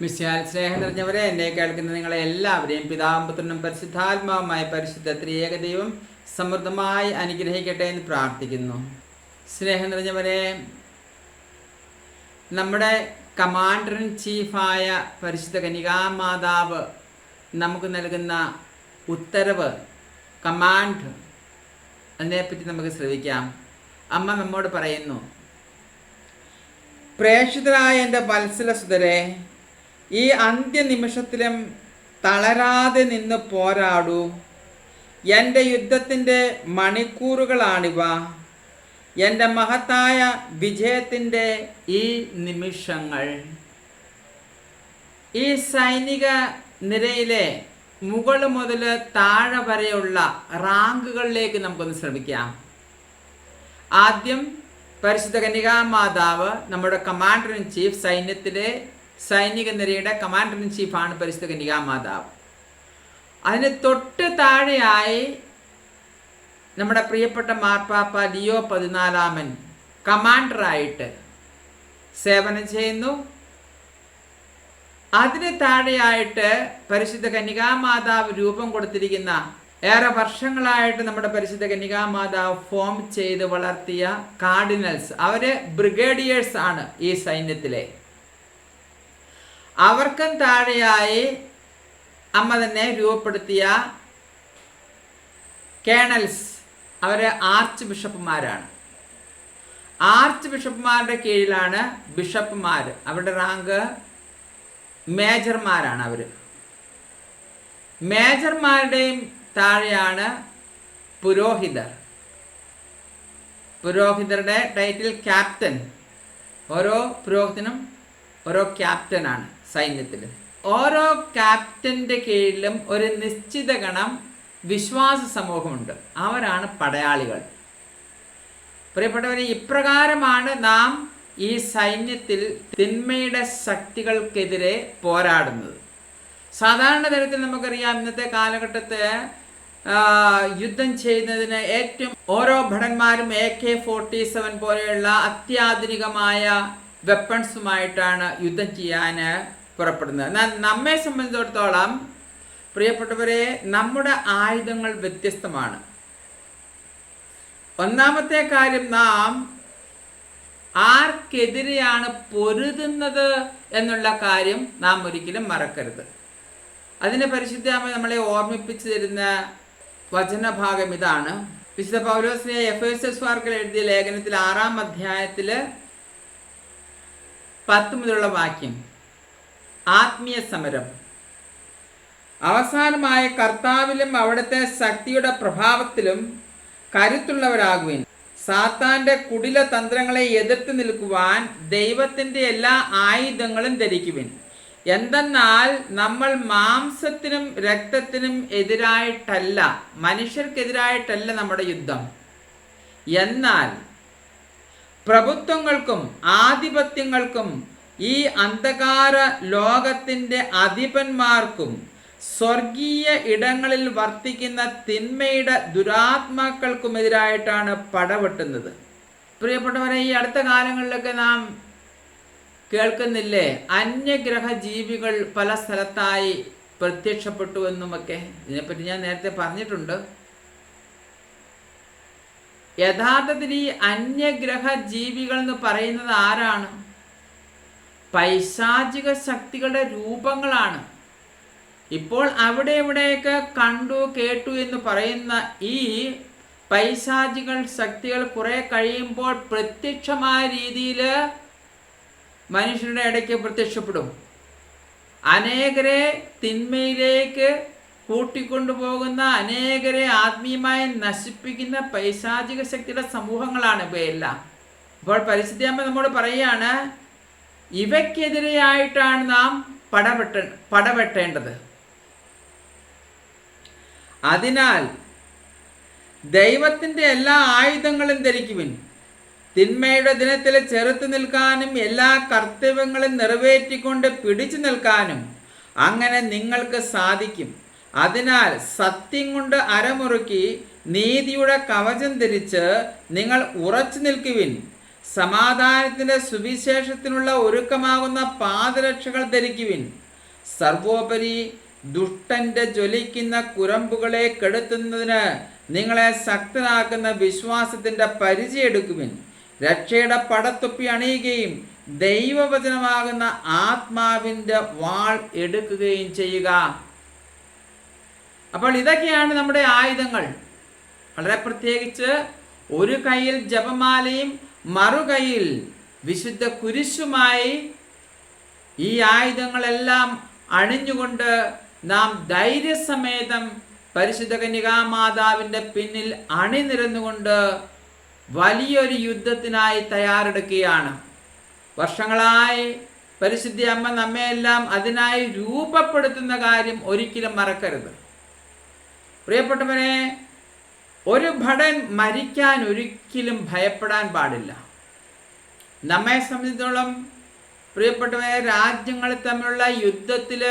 മിസ്യാൽ സ്നേഹം നിറഞ്ഞവരെ എന്നെ കേൾക്കുന്ന നിങ്ങളെ എല്ലാവരെയും പിതാമ്പുത്രനും പരിശുദ്ധാത്മാവുമായ പരിശുദ്ധ ത്രിയേക ദൈവം സമൃദ്ധമായി അനുഗ്രഹിക്കട്ടെ എന്ന് പ്രാർത്ഥിക്കുന്നു. സ്നേഹം നിറഞ്ഞവരെ നമ്മുടെ കമാൻഡർ ഇൻ ചീഫായ പരിശുദ്ധ കനികാമാതാവ് നമുക്ക് നൽകുന്ന ഉത്തരവ് കമാൻഡ് അതിനെപ്പറ്റി നമുക്ക് ശ്രമിക്കാം അമ്മ നമ്മോട് പറയുന്നു പ്രേക്ഷിതരായ എന്റെ വത്സല വത്സലസുതരെ ഈ അന്ത്യനിമിഷത്തിലും തളരാതെ നിന്ന് പോരാടൂ. എന്റെ യുദ്ധത്തിന്റെ മണിക്കൂറുകളാണിവ. എന്റെ മഹത്തായ വിജയത്തിന്റെ ഈ നിമിഷങ്ങൾ. ഈ സൈനിക നിരയിലെ മുകൾ മുതൽ താഴെ വരെയുള്ള റാങ്കുകളിലേക്ക് നമുക്കൊന്ന് ശ്രമിക്കാം. ആദ്യം പരിശുദ്ധ കന്യകാമാതാവ് നമ്മുടെ കമാൻഡർ ഇൻ ചീഫ് സൈന്യത്തിലെ സൈനിക നിരയുടെ കമാൻഡർ ഇൻ ചീഫാണ് പരിശുദ്ധ കന്യകാമാതാവ് അതിന് തൊട്ട് താഴെയായി നമ്മുടെ പ്രിയപ്പെട്ട മാർപ്പാപ്പ ലിയോ പതിനാലാമൻ കമാൻഡറായിട്ട് സേവനം ചെയ്യുന്നു. അതിന് താഴെയായിട്ട് പരിശുദ്ധ കന്യകാമാതാവ് രൂപം കൊടുത്തിരിക്കുന്ന ഏറെ വർഷങ്ങളായിട്ട് നമ്മുടെ പരിശുദ്ധ കന്യകാമാതാവ് ഫോം ചെയ്ത് വളർത്തിയ കാർഡിനൽസ് അവർ ബ്രിഗേഡിയേഴ്സ് ആണ് ഈ സൈന്യത്തിലെ. അവർക്കും താഴെയായി അമ്മ തന്നെ രൂപപ്പെടുത്തിയ കേണൽസ്. അവർ ആർച്ച് ബിഷപ്പുമാരാണ്. ആർച്ച് ബിഷപ്പുമാരുടെ കീഴിലാണ് ബിഷപ്പുമാർ അവരുടെ റാങ്ക് മേജർമാരാണ് അവർ മേജർമാരുടെയും താഴെയാണ് പുരോഹിതർ. പുരോഹിതരുടെ ടൈറ്റിൽ ക്യാപ്റ്റൻ ഓരോ പുരോഹിതനും ഓരോ ക്യാപ്റ്റനാണ് സൈന്യത്തിൽ ഓരോ ക്യാപ്റ്റന്റെ കീഴിലും ഒരു നിശ്ചിത ഗണം വിശ്വാസ സമൂഹമുണ്ട്. അവരാണ് പടയാളികൾ. പ്രിയപ്പെട്ടവരെ ഇപ്രകാരമാണ് നാം ഈ സൈന്യത്തിൽ തിന്മയുടെ ശക്തികൾക്കെതിരെ പോരാടുന്നത്. സാധാരണ തരത്തിൽ നമുക്കറിയാം ഇന്നത്തെ കാലഘട്ടത്തെ യുദ്ധം ചെയ്യുന്നതിന് ഏറ്റവും ഓരോ ഭടന്മാരും എ കെ ഫോർട്ടി സെവൻ പോലെയുള്ള അത്യാധുനികമായ വെപ്പൺസുമായിട്ടാണ് യുദ്ധം ചെയ്യാൻ പുറപ്പെടുന്നത്. എന്നാൽ നമ്മെ സംബന്ധിച്ചിടത്തോളം പ്രിയപ്പെട്ടവരെ നമ്മുടെ ആയുധങ്ങൾ വ്യത്യസ്തമാണ്. ഒന്നാമത്തെ കാര്യം നാം ആർക്കെതിരെയാണ് പൊരുതുന്നത് എന്നുള്ള കാര്യം നാം ഒരിക്കലും മറക്കരുത്. അതിനെ പരിശുദ്ധമായി നമ്മളെ ഓർമ്മിപ്പിച്ചു തരുന്ന വചനഭാഗം ഇതാണ്. വിശുദ്ധ പൗലോസിനെ എഫ് എസ് എസ് വാർക്കൽ എഴുതിയ ലേഖനത്തിൽ ആറാം അധ്യായത്തിൽ പത്ത് മുതലുള്ള വാക്യം. ആത്മീയ സമരം അവസാനമായ കർത്താവിലും അവിടുത്തെ ശക്തിയുടെ പ്രഭാവത്തിലും കരുത്തുള്ളവരാകുവിൻ. സാത്താന്റെ കുടില തന്ത്രങ്ങളെ എതിർത്ത് നിൽക്കുവാൻ ദൈവത്തിന്റെ എല്ലാ ആയുധങ്ങളും ധരിക്കുവിൻ. എന്തെന്നാൽ നമ്മൾ മാംസത്തിനും രക്തത്തിനും എതിരായിട്ടല്ല മനുഷ്യർക്കെതിരായിട്ടല്ല നമ്മുടെ യുദ്ധം. എന്നാൽ പ്രഭുത്വങ്ങൾക്കും ആധിപത്യങ്ങൾക്കും ഈ അന്ധകാര ലോകത്തിന്റെ അധിപന്മാർക്കും സ്വർഗീയ ഇടങ്ങളിൽ വർത്തിക്കുന്ന തിന്മയുടെ ദുരാത്മാക്കൾക്കുമെതിരായിട്ടാണ് പടവെട്ടുന്നത്. പ്രിയപ്പെട്ടവരെ ഈ അടുത്ത കാലങ്ങളിലൊക്കെ നാം കേൾക്കുന്നില്ലേ? അന്യഗ്രഹ ജീവികൾ പല സ്ഥലത്തായി പ്രത്യക്ഷപ്പെട്ടു എന്നുമൊക്കെ. ഇതിനെപ്പറ്റി ഞാൻ നേരത്തെ പറഞ്ഞിട്ടുണ്ട്. യഥാർത്ഥത്തിൽ ഈ അന്യഗ്രഹ ജീവികൾ എന്ന് പറയുന്നത് ആരാണ്? പൈശാചിക ശക്തികളുടെ രൂപങ്ങളാണ്. ഇപ്പോൾ അവിടെ ഇവിടെയൊക്കെ കണ്ടു കേട്ടു എന്ന് പറയുന്ന ഈ പൈശാചികൾ ശക്തികൾ കുറെ കഴിയുമ്പോൾ പ്രത്യക്ഷമായ രീതിയിൽ മനുഷ്യരുടെ ഇടയ്ക്ക് പ്രത്യക്ഷപ്പെടും. അനേകരെ തിന്മയിലേക്ക് കൂട്ടിക്കൊണ്ടുപോകുന്ന അനേകരെ ആത്മീയമായി നശിപ്പിക്കുന്ന പൈശാചിക ശക്തിയുടെ സമൂഹങ്ങളാണ് ഇവയെല്ലാം. ഇപ്പോൾ പരിശുദ്ധിയമ്മ നമ്മോട് പറയുകയാണ് ഇവയ്ക്കെതിരെയായിട്ടാണ് നാം പടവെട്ട പടവെട്ടേണ്ടത്. അതിനാൽ ദൈവത്തിന്റെ എല്ലാ ആയുധങ്ങളും ധരിക്കുവിൻ. തിന്മയുടെ ദിനത്തിൽ ചെറുത്തു നിൽക്കാനും എല്ലാ കർത്തവ്യങ്ങളും നിറവേറ്റിക്കൊണ്ട് പിടിച്ചു നിൽക്കാനും അങ്ങനെ നിങ്ങൾക്ക് സാധിക്കും. അതിനാൽ സത്യം കൊണ്ട് അരമുറുക്കി നീതിയുടെ കവചം ധരിച്ച് നിങ്ങൾ ഉറച്ചു നിൽക്കുവിൻ. സമാധാനത്തിന്റെ സുവിശേഷത്തിനുള്ള ഒരുക്കമാകുന്ന പാദരക്ഷകൾ ധരിക്കുവിൻ. സർവോപരി ദുഷ്ടന്റെ ജ്വലിക്കുന്ന കുരമ്പുകളെ കെടുത്തുന്നതിന് നിങ്ങളെ ശക്തനാക്കുന്ന വിശ്വാസത്തിന്റെ പരിചയെടുക്കുവിൻ രക്ഷയുടെ പടത്തൊപ്പി അണിയുകയും ദൈവവചനമാകുന്ന ആത്മാവിന്റെ വാൾ എടുക്കുകയും ചെയ്യുക. അപ്പോൾ ഇതൊക്കെയാണ് നമ്മുടെ ആയുധങ്ങൾ. വളരെ പ്രത്യേകിച്ച് ഒരു കയ്യിൽ ജപമാലയും മറുകൈയിൽ വിശുദ്ധ കുരിശുമായി ഈ ആയുധങ്ങളെല്ലാം അണിഞ്ഞുകൊണ്ട് നാം ധൈര്യസമേതം പരിശുദ്ധ കന്യകാമാതാവിന്റെ പിന്നിൽ അണിനിരന്നുകൊണ്ട് വലിയൊരു യുദ്ധത്തിനായി തയ്യാറെടുക്കുകയാണ്. വർഷങ്ങളായി പരിശുദ്ധി അമ്മ നമ്മയെല്ലാം അതിനായി രൂപപ്പെടുത്തുന്ന കാര്യം ഒരിക്കലും മറക്കരുത്. പ്രിയപ്പെട്ടവനെ ഒരു ഭടൻ മരിക്കാൻ ഒരിക്കലും ഭയപ്പെടാൻ പാടില്ല. നമ്മെ സംബന്ധിച്ചിടത്തോളം പ്രിയപ്പെട്ടവരെ രാജ്യങ്ങൾ തമ്മിലുള്ള യുദ്ധത്തിൽ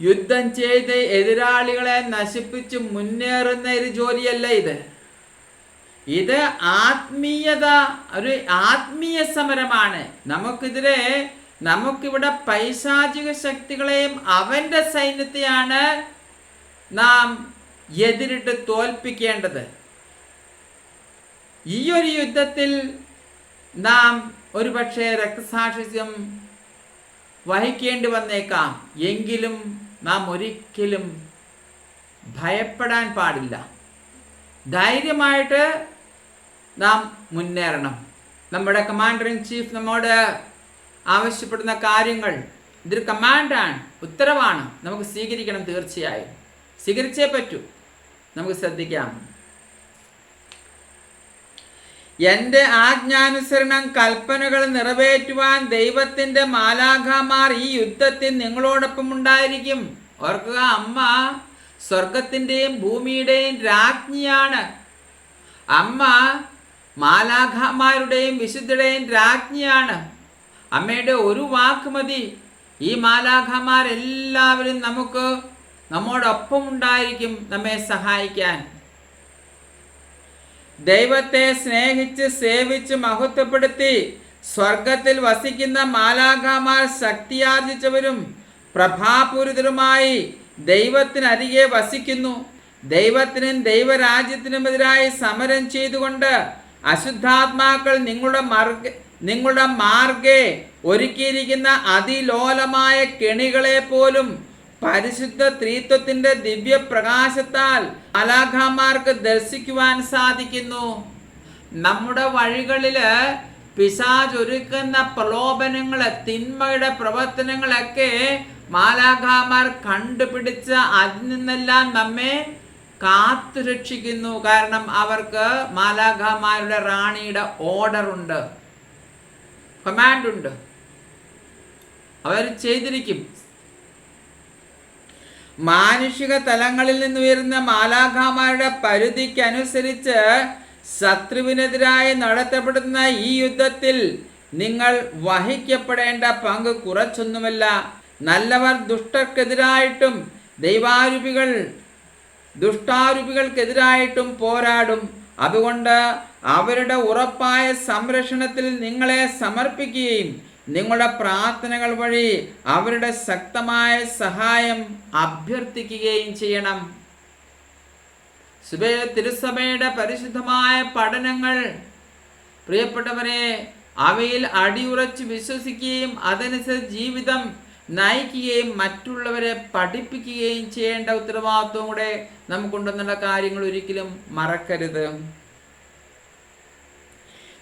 യുദ്ധം ചെയ്ത് എതിരാളികളെ നശിപ്പിച്ച് മുന്നേറുന്ന ഒരു ജോലിയല്ല ഇത്. ഇത് ആത്മീയത ഒരു ആത്മീയ സമരമാണ്. നമുക്കിതിരെ നമുക്കിവിടെ പൈശാചിക ശക്തികളെയും അവന്റെ സൈന്യത്തെയാണ് നാം എതിരിട്ട് തോൽപ്പിക്കേണ്ടത്. ഈ ഒരു യുദ്ധത്തിൽ നാം ഒരുപക്ഷെ രക്തസാക്ഷിത്വം വഹിക്കേണ്ടി വന്നേക്കാം. എങ്കിലും നാം ഒരിക്കലും ഭയപ്പെടാൻ പാടില്ല. ധൈര്യമായിട്ട് നാം മുന്നേറണം. നമ്മുടെ കമാൻഡർ ഇൻ ചീഫ് നമ്മോട് ആവശ്യപ്പെടുന്ന കാര്യങ്ങൾ ഇതൊരു കമാൻഡാണ് ഉത്തരവാണ്. നമുക്ക് സ്വീകരിക്കണം തീർച്ചയായും. സ്വീകരിച്ചേ പറ്റൂ. നമുക്ക് ശ്രദ്ധിക്കാം. എന്റെ ആജ്ഞാനുസരണം കൽപ്പനകൾ നിറവേറ്റുവാൻ ദൈവത്തിന്റെ മാലാഖമാർ ഈ യുദ്ധത്തിൽ നിങ്ങളോടൊപ്പം ഉണ്ടായിരിക്കും. ഓർക്കുക അമ്മ സ്വർഗത്തിന്റെയും ഭൂമിയുടെയും രാജ്ഞിയാണ്. അമ്മ മാലാഖമാരുടെയും വിശുദ്ധയുടെയും രാജ്ഞിയാണ്. അമ്മയുടെ ഒരു വാക്ക് മതി. ഈ മാലാഖമാരെല്ലാവരും നമുക്ക് നമ്മോടൊപ്പം ഉണ്ടായിരിക്കും നമ്മെ സഹായിക്കാൻ. ദൈവത്തെ സ്നേഹിച്ച് സേവിച്ച് മഹത്വപ്പെടുത്തി സ്വർഗത്തിൽ വസിക്കുന്ന മാലാഖമാർ ശക്തിയാർജിച്ചവരും പ്രഭാപൂരിതരുമായി ദൈവത്തിനരികെ വസിക്കുന്നു. ദൈവത്തിനും ദൈവരാജ്യത്തിനുമെതിരായി സമരം ചെയ്തുകൊണ്ട് അശുദ്ധാത്മാക്കൾ നിങ്ങളുടെ മാർഗ നിങ്ങളുടെ മാർഗെ ഒരുക്കിയിരിക്കുന്ന അതിലോലമായ കെണികളെ പോലും പരിശുദ്ധ ത്രീത്വത്തിന്റെ ദിവ്യപ്രകാശത്താൽ അലാഖാമാർക്ക് ദർശിക്കുവാൻ സാധിക്കുന്നു. നമ്മുടെ വഴികളിൽ പിശാജ് ഒരുക്കുന്ന പ്രലോഭനങ്ങൾ തിന്മയുടെ പ്രവർത്തനങ്ങളൊക്കെ മാലാഖാമാർ കണ്ടുപിടിച്ച് അതിൽ നിന്നെല്ലാം നമ്മെ കാത്തു രക്ഷിക്കുന്നു. കാരണം അവർക്ക് മാലാഖാമാരുടെ റാണിയുടെ ഓർഡർ ഉണ്ട്. കമാൻഡ് ഉണ്ട്. അവർ ചെയ്തിരിക്കും. മാനുഷിക തലങ്ങളിൽ നിന്ന് ഉയരുന്ന മാലാഖാമാരുടെ പരിധിക്കനുസരിച്ച് ശത്രുവിനെതിരായി നടത്തപ്പെടുന്ന ഈ യുദ്ധത്തിൽ നിങ്ങൾ വഹിക്കപ്പെടേണ്ട പങ്ക് കുറച്ചൊന്നുമല്ല. നല്ലവർ ദുഷ്ടർക്കെതിരായിട്ടും ദൈവാരൂപികൾ ദുഷ്ടാരൂപികൾക്കെതിരായിട്ടും പോരാടും. അതുകൊണ്ട് അവരുടെ ഉറപ്പായ സംരക്ഷണത്തിൽ നിങ്ങളെ സമർപ്പിക്കുകയും നിങ്ങളുടെ പ്രാർത്ഥനകൾ വഴി അവരുടെ ശക്തമായ സഹായം അഭ്യർത്ഥിക്കുകയും ചെയ്യണം. സുബേ തിരുസഭയുടെ പരിശുദ്ധമായ പഠനങ്ങൾ പ്രിയപ്പെട്ടവരെ അവയിൽ അടിയുറച്ച് വിശ്വസിക്കുകയും അതനുസരിച്ച് ജീവിതം നയിക്കുകയും മറ്റുള്ളവരെ പഠിപ്പിക്കുകയും ചെയ്യേണ്ട ഉത്തരവാദിത്വം കൂടെ നമുക്കുണ്ടെന്നുള്ള കാര്യങ്ങൾ ഒരിക്കലും മറക്കരുത്.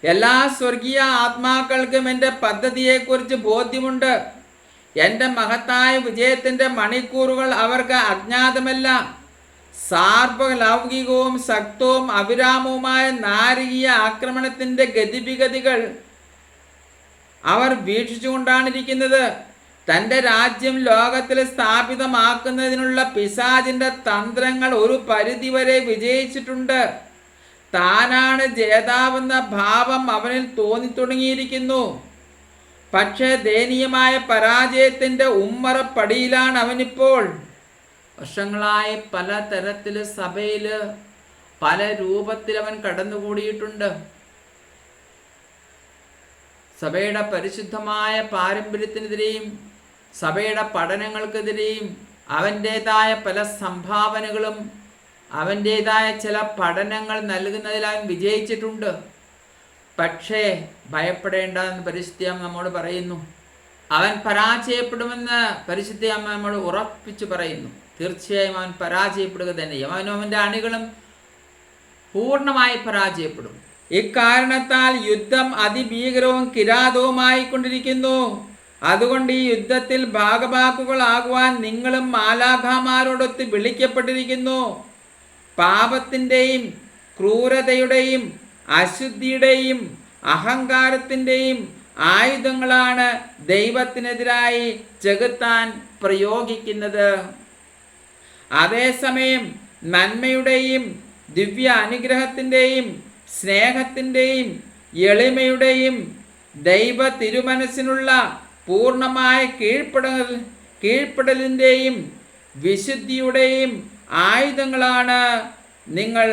എല്ലാ സ്വർഗീയ ആത്മാക്കൾക്കും എന്റെ പദ്ധതിയെക്കുറിച്ച് ബോധ്യമുണ്ട്. എന്റെ മഹത്തായ വിജയത്തിന്റെ മണിക്കൂറുകൾ അവർക്ക് അജ്ഞാതമല്ല. സാർവലൗകികവും ശക്തവും അവിരാമവുമായ നാരകീയ ആക്രമണത്തിന്റെ ഗതിവിഗതികൾ അവർ വീക്ഷിച്ചുകൊണ്ടാണിരിക്കുന്നത്. തന്റെ രാജ്യം ലോകത്തിൽ സ്ഥാപിതമാക്കുന്നതിനുള്ള പിശാചിന്റെ തന്ത്രങ്ങൾ ഒരു പരിധിവരെ വിജയിച്ചിട്ടുണ്ട്. താനാണ് ജേതാവെന്ന ഭാവം അവനിൽ തോന്നി തുടങ്ങിയിരിക്കുന്നു പക്ഷേ ദയനീയമായ പരാജയത്തിന്റെ ഉമ്മറപ്പടിയിലാണ് അവനിപ്പോൾ. വർഷങ്ങളായി പല തരത്തിൽ സഭയിൽ പല രൂപത്തിൽ അവൻ കടന്നുകൂടിയിട്ടുണ്ട്. സഭയുടെ പരിശുദ്ധമായ പാരമ്പര്യത്തിനെതിരെയും സഭയുടെ പഠനങ്ങൾക്കെതിരെയും അവന്റേതായ പല സംഭാവനകളും അവന്റേതായ ചില പഠനങ്ങൾ നൽകുന്നതിൽ അവൻ വിജയിച്ചിട്ടുണ്ട്. പക്ഷേ ഭയപ്പെടേണ്ട എന്ന് പരിശുദ്ധിയമ്മ നമ്മോട് പറയുന്നു. അവൻ പരാജയപ്പെടുമെന്ന് പരിശുദ്ധിയമ്മ നമ്മോട് ഉറപ്പിച്ചു പറയുന്നു. തീർച്ചയായും അവൻ പരാജയപ്പെടുക തന്നെ അവനും അവന്റെ അണികളും പൂർണമായി പരാജയപ്പെടും. ഇക്കാരണത്താൽ യുദ്ധം അതിഭീകരവും കിരാതവുമായി കൊണ്ടിരിക്കുന്നു അതുകൊണ്ട് ഈ യുദ്ധത്തിൽ ഭാഗഭാക്കുകളാകുവാൻ നിങ്ങളും മാലാഖാമാരോടൊത്ത് വിളിക്കപ്പെട്ടിരിക്കുന്നു. പാപത്തിന്റെയും ക്രൂരതയുടെയും അശുദ്ധിയുടെയും അഹങ്കാരത്തിന്റെയും ആയുധങ്ങളാണ് ദൈവത്തിനെതിരായി ചെകുത്താൻ പ്രയോഗിക്കുന്നത്. അതേസമയം നന്മയുടെയും ദിവ്യ അനുഗ്രഹത്തിന്റെയും സ്നേഹത്തിന്റെയും എളിമയുടെയും ദൈവ തിരുമനസ്സിനുള്ള പൂർണമായ കീഴ്പ്പെടൽ കീഴ്പ്പെടലിന്റെയും വിശുദ്ധിയുടെയും ആയുധങ്ങളാണ് നിങ്ങൾ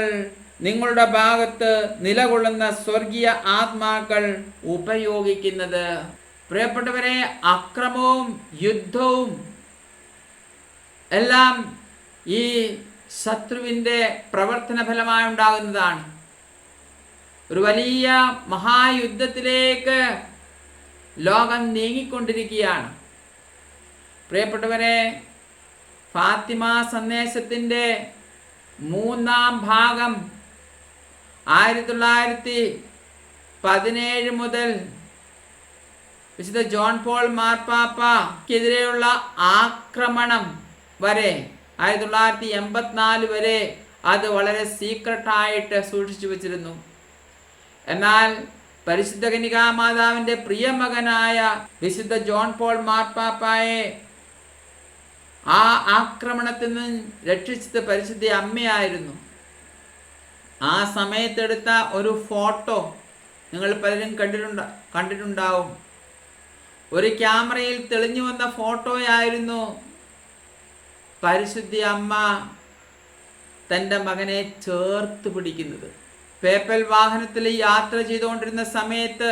നിങ്ങളുടെ ഭാഗത്ത് നിലകൊള്ളുന്ന സ്വർഗീയ ആത്മാക്കൾ ഉപയോഗിക്കുന്നത്. പ്രിയപ്പെട്ടവരെ അക്രമവും യുദ്ധവും എല്ലാം ഈ ശത്രുവിന്റെ പ്രവർത്തന ഫലമായി ഉണ്ടാകുന്നതാണ്. ഒരു വലിയ മഹായുദ്ധത്തിലേക്ക് ലോകം നീങ്ങിക്കൊണ്ടിരിക്കുകയാണ്. പ്രിയപ്പെട്ടവരെ ഫാത്തിമ സന്ദേശത്തിന്റെ മൂന്നാം ഭാഗം ആയിരത്തി തൊള്ളായിരത്തി പതിനേഴ് മുതൽ വിശുദ്ധ ജോൺ പോൾ മാർപ്പാപ്പക്കെതിരെയുള്ള ആക്രമണം വരെ ആയിരത്തി തൊള്ളായിരത്തി എൺപത്തിനാല് വരെ അത് വളരെ സീക്രട്ടായിട്ട് സൂക്ഷിച്ചു വച്ചിരുന്നു. എന്നാൽ പരിശുദ്ധ കനികാമാതാവിന്റെ പ്രിയമകനായ വിശുദ്ധ ജോൺ പോൾ മാർപ്പാപ്പായെ ആ ആക്രമണത്തിൽ നിന്ന് രക്ഷിച്ചത് പരിശുദ്ധ അമ്മയായിരുന്നു. ആ സമയത്തെടുത്ത ഒരു ഫോട്ടോ നിങ്ങൾ പലരും കണ്ടിട്ടുണ്ട കണ്ടിട്ടുണ്ടാവും. ഒരു ക്യാമറയിൽ തെളിഞ്ഞു വന്ന ഫോട്ടോയായിരുന്നു പരിശുദ്ധി അമ്മ തന്റെ മകനെ ചേർത്ത് പിടിക്കുന്നത്. പേപ്പൽ വാഹനത്തിൽ യാത്ര ചെയ്തുകൊണ്ടിരുന്ന സമയത്ത്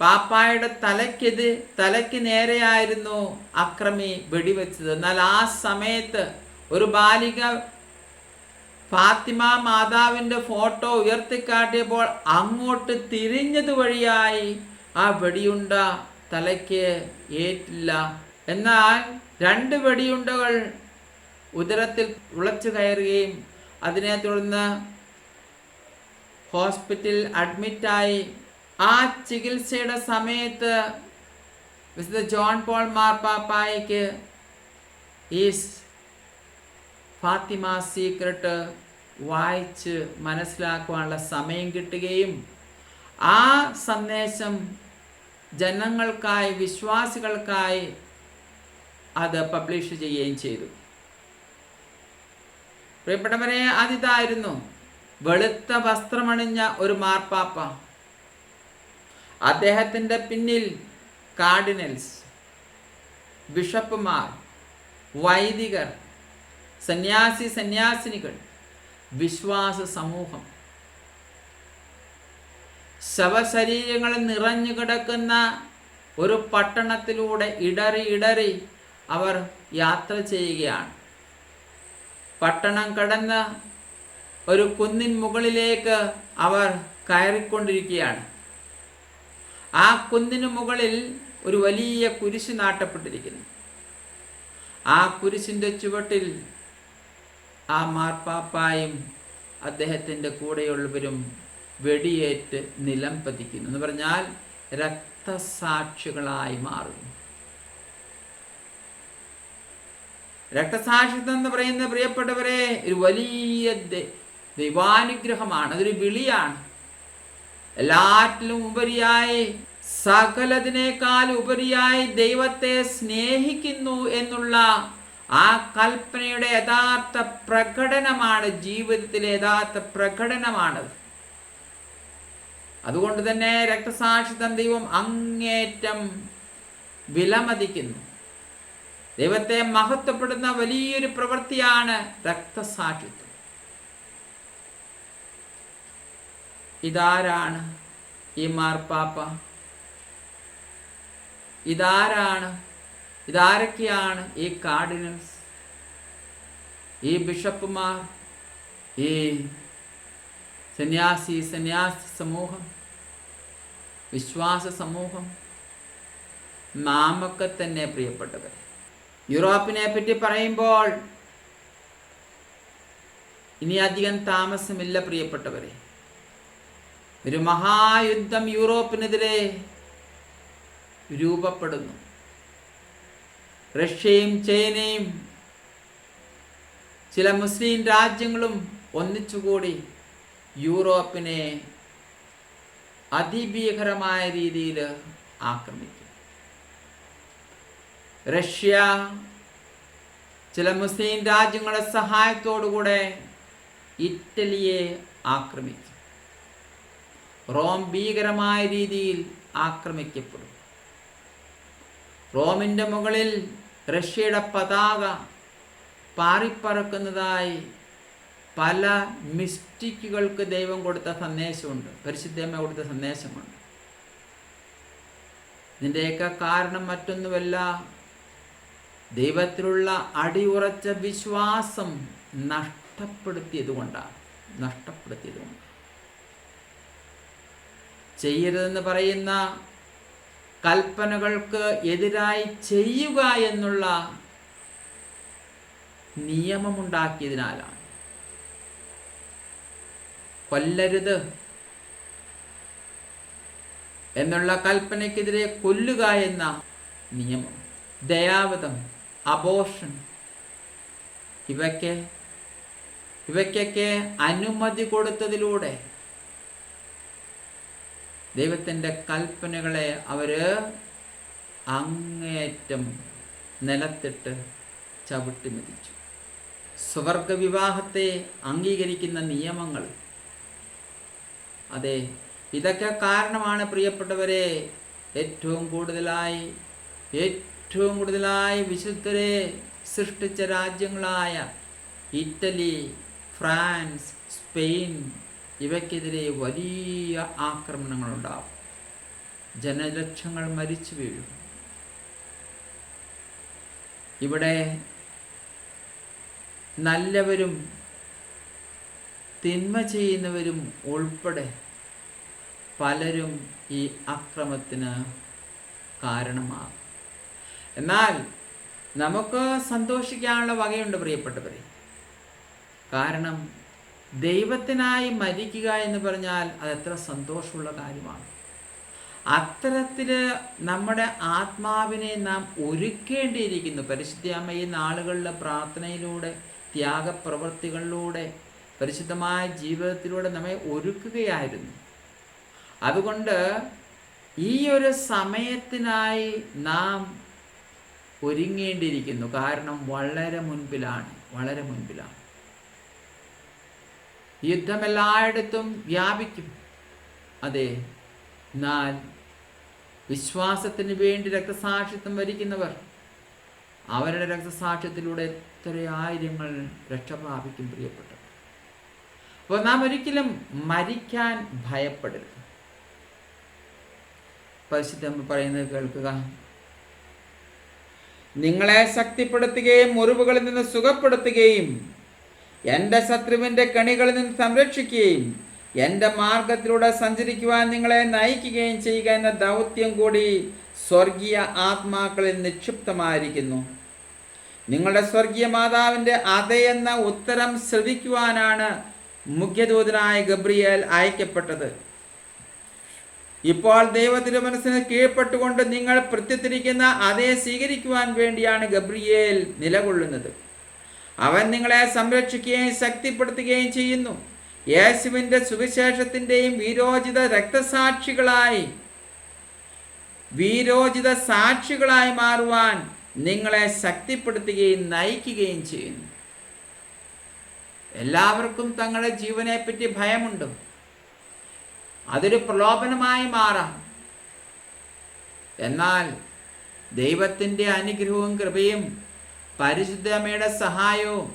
പാപ്പായുടെ തലയ്ക്കെത് തലയ്ക്ക് നേരെയായിരുന്നു അക്രമി വെടിവെച്ചത്. എന്നാൽ ആ സമയത്ത് ഒരു ബാലിക ഫാത്തിമ മാതാവിന്റെ ഫോട്ടോ ഉയർത്തിക്കാട്ടിയപ്പോൾ അങ്ങോട്ട് തിരിഞ്ഞത് വഴിയായി ആ വെടിയുണ്ട തലയ്ക്ക് ഏറ്റില്ല. എന്നാൽ രണ്ട് വെടിയുണ്ടകൾ ഉദരത്തിൽ ഉളച്ചു കയറുകയും അതിനെ തുടർന്ന് ഹോസ്പിറ്റലിൽ അഡ്മിറ്റായി ആ ചികിത്സയുടെ സമയത്ത് വിശുദ്ധ ജോൺ പോൾ മാർപ്പാപ്പായ്ക്ക് ഈ ഫാത്തിമ സീക്രട്ട് വായിച്ച് മനസ്സിലാക്കുവാനുള്ള സമയം കിട്ടുകയും ആ സന്ദേശം ജനങ്ങൾക്കായി വിശ്വാസികൾക്കായി അത് പബ്ലിഷ് ചെയ്യുകയും ചെയ്തു. പ്രിയപ്പെട്ടവരെ അതിതായിരുന്നു വെളുത്ത വസ്ത്രമണിഞ്ഞ ഒരു മാർപ്പാപ്പ. അദ്ദേഹത്തിന്റെ പിന്നിൽ കാർഡിനൽസ് ബിഷപ്പുമാർ വൈദികർ സന്യാസി സന്യാസിനികൾ വിശ്വാസ സമൂഹം. ശവശരീരങ്ങൾ നിറഞ്ഞു കിടക്കുന്ന ഒരു പട്ടണത്തിലൂടെ ഇടറി ഇടറി അവർ യാത്ര ചെയ്യുകയാണ്. പട്ടണം കടന്ന് ഒരു കുന്നിൻ മുകളിലേക്ക് അവർ കയറിക്കൊണ്ടിരിക്കുകയാണ്. ആ കുന്നിന് മുകളിൽ ഒരു വലിയ കുരിശ് നാട്ടപ്പെട്ടിരിക്കുന്നു. ആ കുരിശിന്റെ ചുവട്ടിൽ ആ മാർപ്പാപ്പായും അദ്ദേഹത്തിന്റെ കൂടെയുള്ളവരും വെടിയേറ്റ് നിലം പതിക്കുന്നു. എന്ന് പറഞ്ഞാൽ രക്തസാക്ഷികളായി മാറുന്നു. രക്തസാക്ഷിത്വം എന്ന് പറയുന്ന പ്രിയപ്പെട്ടവരെ ഒരു വലിയ ദൈവാനുഗ്രഹമാണ് അതൊരു വിളിയാണ്. എല്ലാറ്റിലും ഉപരിയായി സകലതിനേക്കാൾ ഉപരിയായി ദൈവത്തെ സ്നേഹിക്കുന്നു എന്നുള്ള ആ കൽപ്പനയുടെ യഥാർത്ഥ പ്രകടനമാണ് ജീവിതത്തിലെ യഥാർത്ഥ പ്രകടനമാണ്. അതുകൊണ്ട് തന്നെ രക്തസാക്ഷിത്വം ദൈവം അങ്ങേറ്റം വിലമതിക്കുന്നു. ദൈവത്തെ മഹത്വപ്പെടുന്ന വലിയൊരു പ്രവൃത്തിയാണ് രക്തസാക്ഷിത്വം. ഇതാരാണ് ഈ മാർപ്പാപ്പ? ഇതാരാണ്? ഇതാരൊക്കെയാണ് ഈ കാർഡിനൽസ്? ഈ ബിഷപ്പുമാർ? ഈ സന്യാസി സന്യാസി സമൂഹം? വിശ്വാസ സമൂഹം? നാമൊക്കെ തന്നെ പ്രിയപ്പെട്ടവർ യൂറോപ്പിനെ പറ്റി പറയുമ്പോൾ ഇനി അധികം താമസമില്ല പ്രിയപ്പെട്ടവരെ. ഒരു മഹായുദ്ധം യൂറോപ്പിനെതിരെ രൂപപ്പെടുന്നു. റഷ്യയും ചൈനയും ചില മുസ്ലിം രാജ്യങ്ങളും ഒന്നിച്ചുകൂടി യൂറോപ്പിനെ അതിഭീകരമായ രീതിയിൽ ആക്രമിക്കും റഷ്യ ചില മുസ്ലിം രാജ്യങ്ങളുടെ സഹായത്തോടുകൂടെ ഇറ്റലിയെ ആക്രമിക്കും റോം ഭീകരമായ രീതിയിൽ ആക്രമിക്കപ്പെടും. റോമിന്റെ മുകളിൽ റഷ്യയുടെ പതാക പാറിപ്പറക്കുന്നതായി പല മിസ്റ്റിക്കുകൾക്ക് ദൈവം കൊടുത്ത സന്ദേശമുണ്ട്. പരിശുദ്ധമ്മ കൊടുത്ത സന്ദേശമുണ്ട്. ഇതിന്റെയൊക്കെ കാരണം മറ്റൊന്നുമല്ല ദൈവത്തിലുള്ള അടിയുറച്ച വിശ്വാസം നഷ്ടപ്പെടുത്തിയത് കൊണ്ടാണ് നഷ്ടപ്പെടുത്തിയത് കൊണ്ട് ചെയ്യരുതെന്ന് പറയുന്ന കൽപ്പനകൾക്ക് എതിരായി ചെയ്യുക എന്നുള്ള നിയമമുണ്ടാക്കിയതിനാലാണ്. കൊല്ലരുത് എന്നുള്ള കൽപ്പനയ്ക്കെതിരെ കൊല്ലുക എന്ന നിയമം ദയാവതം അബോഷൻ ഇവയ്ക്ക് ഇവയ്ക്കൊക്കെ അനുമതി കൊടുത്തതിലൂടെ ദൈവത്തിന്റെ കൽപ്പനകളെ അവർ അങ്ങേയറ്റം നിലത്തിട്ട് ചവിട്ടി മെതിച്ചു. സ്വർഗ വിവാഹത്തെ അംഗീകരിക്കുന്ന നിയമങ്ങൾ. അതെ ഇതൊക്കെ കാരണമാണ് പ്രിയപ്പെട്ടവരെ. ഏറ്റവും കൂടുതലായി ഏറ്റവും കൂടുതലായി വിശുദ്ധരെ സൃഷ്ടിച്ച രാജ്യങ്ങളായ ഇറ്റലി ഫ്രാൻസ് സ്പെയിൻ ഇവയ്ക്കെതിരെ വലിയ ആക്രമണങ്ങളുണ്ടാവും. ജനലക്ഷങ്ങൾ മരിച്ചു വീഴും. ഇവിടെ നല്ലവരും തിന്മ ചെയ്യുന്നവരും ഉൾപ്പെടെ പലരും ഈ അക്രമത്തിന് കാരണമാകും. എന്നാൽ നമുക്ക് സന്തോഷിക്കാനുള്ള വകയുണ്ട് പ്രിയപ്പെട്ടവരെ. കാരണം ദൈവത്തിനായി മരിക്കുക എന്ന് പറഞ്ഞാൽ അത് എത്ര സന്തോഷമുള്ള കാര്യമാണ്. അത്തരത്തിൽ നമ്മുടെ ആത്മാവിനെ നാം ഒരുക്കേണ്ടിയിരിക്കുന്നു. പരിശുദ്ധ ഈ നാളുകളിലെ പ്രാർത്ഥനയിലൂടെ ത്യാഗപ്രവൃത്തികളിലൂടെ പരിശുദ്ധമായ ജീവിതത്തിലൂടെ നമ്മെ ഒരുക്കുകയായിരുന്നു. അതുകൊണ്ട് ഈ ഒരു സമയത്തിനായി നാം ഒരുങ്ങേണ്ടിയിരിക്കുന്നു. കാരണം വളരെ മുൻപിലാണ് വളരെ മുൻപിലാണ്. യുദ്ധം എല്ലായിടത്തും വ്യാപിക്കും. അതെ എന്നാൽ വിശ്വാസത്തിന് വേണ്ടി രക്തസാക്ഷിത്വം വരിക്കുന്നവർ അവരുടെ രക്തസാക്ഷ്യത്തിലൂടെ എത്ര ആയിരങ്ങൾ രക്ഷപ്രാപിക്കും പ്രിയപ്പെട്ടു അപ്പോൾ നാം ഒരിക്കലും മരിക്കാൻ ഭയപ്പെടരുത്. പരിശുദ്ധം പറയുന്നത് കേൾക്കുക. നിങ്ങളെ ശക്തിപ്പെടുത്തുകയും മുറിവുകളിൽ നിന്ന് സുഖപ്പെടുത്തുകയും എന്റെ ശത്രുവിന്റെ കണികളിൽ നിന്ന് സംരക്ഷിക്കുകയും എന്റെ മാർഗത്തിലൂടെ സഞ്ചരിക്കുവാൻ നിങ്ങളെ നയിക്കുകയും ചെയ്യുക എന്ന ദൗത്യം കൂടി സ്വർഗീയ ആത്മാക്കളിൽ നിക്ഷിപ്തമായിരിക്കുന്നു. നിങ്ങളുടെ സ്വർഗീയ മാതാവിന്റെ അതേ എന്ന ഉത്തരം ശ്രവിക്കുവാനാണ് മുഖ്യദൂതനായ ഗബ്രിയേൽ അയക്കപ്പെട്ടത്. ഇപ്പോൾ ദൈവത്തിന്റെ മനസ്സിന് കീഴ്പ്പെട്ടുകൊണ്ട് നിങ്ങൾ പ്രത്യത്തിരിക്കുന്ന അതേ സ്വീകരിക്കുവാൻ വേണ്ടിയാണ് ഗബ്രിയേൽ നിലകൊള്ളുന്നത്. അവൻ നിങ്ങളെ സംരക്ഷിക്കുകയും ശക്തിപ്പെടുത്തുകയും ചെയ്യുന്നു. യേശുവിന്റെ സുവിശേഷത്തിന്റെയും വീരോചിത രക്തസാക്ഷികളായി വീരോചിത സാക്ഷികളായി മാറുവാൻ നിങ്ങളെ ശക്തിപ്പെടുത്തുകയും നയിക്കുകയും ചെയ്യുന്നു. എല്ലാവർക്കും തങ്ങളുടെ ജീവനെ പറ്റി ഭയമുണ്ട്. അതൊരു പ്രലോഭനമായി മാറാം. എന്നാൽ ദൈവത്തിന്റെ അനുഗ്രഹവും കൃപയും പരിശുദ്ധമ്മയുടെ സഹായവും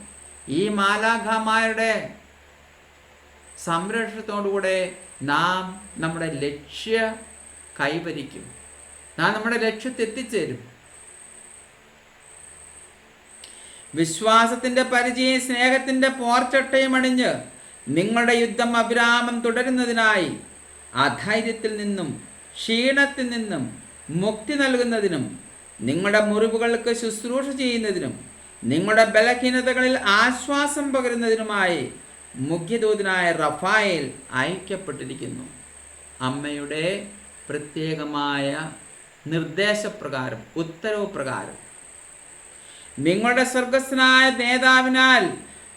ഈ മാലാഖമാരുടെ സംരക്ഷണത്തോടുകൂടെ നാം നമ്മുടെ ലക്ഷ്യ കൈവരിക്കും. നാം നമ്മുടെ ലക്ഷ്യത്തെത്തിച്ചേരും വിശ്വാസത്തിന്റെ പരിചയം സ്നേഹത്തിന്റെ പോർച്ചട്ടയും അണിഞ്ഞ് നിങ്ങളുടെ യുദ്ധം അഭിരാമം തുടരുന്നതിനായി അധൈര്യത്തിൽ നിന്നും ക്ഷീണത്തിൽ നിന്നും മുക്തി നൽകുന്നതിനും നിങ്ങളുടെ മുറിവുകൾക്ക് ശുശ്രൂഷ ചെയ്യുന്നതിനും നിങ്ങളുടെ ബലഹീനതകളിൽ ആശ്വാസം പകരുന്നതിനുമായി മുഖ്യദൂതനായ റഫായേൽ അയക്കപ്പെട്ടിരിക്കുന്നു. അമ്മയുടെ പ്രത്യേകമായ നിർദ്ദേശപ്രകാരം ഉത്തരവ് പ്രകാരം നിങ്ങളുടെ സ്വർഗസ്നായ നേതാവിനാൽ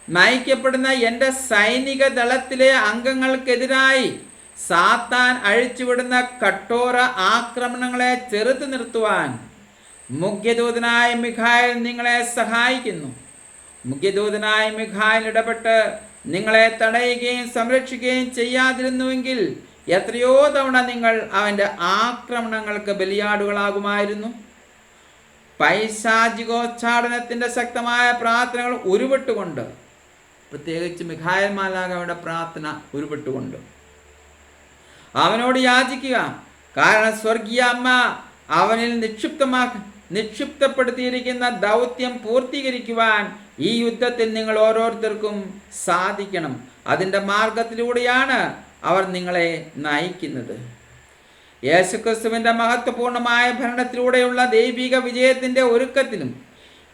നയിക്കപ്പെടുന്ന എന്റെ സൈനിക ദളത്തിലെ അംഗങ്ങൾക്കെതിരായി സാത്താൻ അഴിച്ചുവിടുന്ന കഠോര ആക്രമണങ്ങളെ ചെറുത്തു നിർത്തുവാൻ മുഖ്യദൂതനായ മിഖായൽ നിങ്ങളെ സഹായിക്കുന്നു. മുഖ്യദൂതനായ മിഖായൽ ഇടപെട്ട് നിങ്ങളെ തടയുകയും സംരക്ഷിക്കുകയും ചെയ്യാതിരുന്നുവെങ്കിൽ എത്രയോ തവണ നിങ്ങൾ അവന്റെ ആക്രമണങ്ങൾക്ക് ബലിയാടുകളാകുമായിരുന്നു. പൈശാചികോച്ചാടനത്തിന്റെ ശക്തമായ പ്രാർത്ഥനകൾ ഉരുവിട്ടുകൊണ്ട് പ്രത്യേകിച്ച് മിഖായൽ മാലാകയുടെ പ്രാർത്ഥന ഉരുവിട്ടുകൊണ്ട്. അവനോട് യാചിക്കുക. കാരണം സ്വർഗീയ അമ്മ അവനിൽ നിക്ഷിപ്തമാ നിക്ഷിപ്തപ്പെടുത്തിയിരിക്കുന്ന ദൗത്യം പൂർത്തീകരിക്കുവാൻ ഈ യുദ്ധത്തിൽ നിങ്ങൾ ഓരോരുത്തർക്കും സാധിക്കണം. അതിന്റെ മാർഗത്തിലൂടെയാണ് അവർ നിങ്ങളെ നയിക്കുന്നത്. യേശുക്രിസ്തുവിന്റെ മഹത്വപൂർണമായ ഭരണത്തിലൂടെയുള്ള ദൈവിക വിജയത്തിന്റെ ഒരുക്കത്തിലും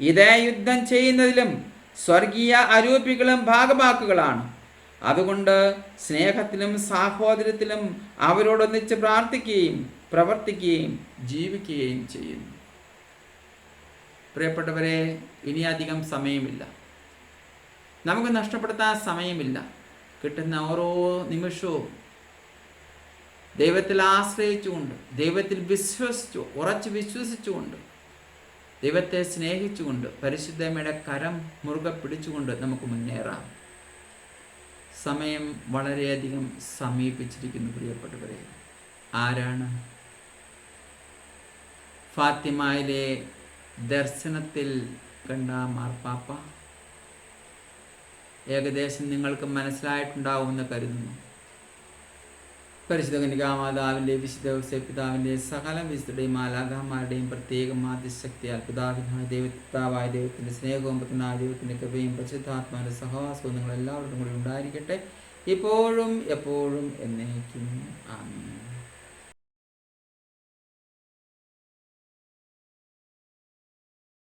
ഇതേ യുദ്ധം ചെയ്യുന്നതിലും സ്വർഗീയ അരൂപികളും ഭാഗമാക്കുകളാണ് അതുകൊണ്ട് സ്നേഹത്തിലും സാഹോദര്യത്തിലും അവരോടൊന്നിച്ച് പ്രാർത്ഥിക്കുകയും പ്രവർത്തിക്കുകയും ജീവിക്കുകയും ചെയ്യുന്നു. പ്രിയപ്പെട്ടവരെ ഇനിയധികം സമയമില്ല. നമുക്ക് നഷ്ടപ്പെടുത്താൻ സമയമില്ല. കിട്ടുന്ന ഓരോ നിമിഷവും ദൈവത്തിൽ ആശ്രയിച്ചുകൊണ്ട് ദൈവത്തിൽ വിശ്വസിച്ചു ഉറച്ചു വിശ്വസിച്ചുകൊണ്ട് ദൈവത്തെ സ്നേഹിച്ചുകൊണ്ട് പരിശുദ്ധമ്മയുടെ കരം മുറുകെ പിടിച്ചുകൊണ്ട് നമുക്ക് മുന്നേറാം. സമയം വളരെയധികം സമീപിച്ചിരിക്കുന്നു പ്രിയപ്പെട്ടവരെ. ആരാണ്? ഫാത്തിമയിലെ ദർശനത്തിൽ കണ്ട മാർപ്പാപ്പ ഏകദേശം നിങ്ങൾക്ക് മനസ്സിലായിട്ടുണ്ടാവുമെന്ന് കരുതുന്നു. പരിശുദ്ധ കനികാമാതാവിന്റെ വിശുദ്ധ പിതാവിന്റെ സകല വിശുദ്ധയുടെയും മാലാഖാമാരുടെയും പ്രത്യേക മാധ്യശക്തിയാൽ പിതാവിനായ ദൈവത്താവായ ദൈവത്തിന്റെ സ്നേഹവും പത്തുനായ ദൈവത്തിന്റെ കൃപയും പരിശുദ്ധാത്മാവിന്റെ സഹവാസവും നിങ്ങൾ എല്ലാവരുടെയും കൂടി ഉണ്ടായിരിക്കട്ടെ. ഇപ്പോഴും എപ്പോഴും എന്നേക്കും. ആമീൻ.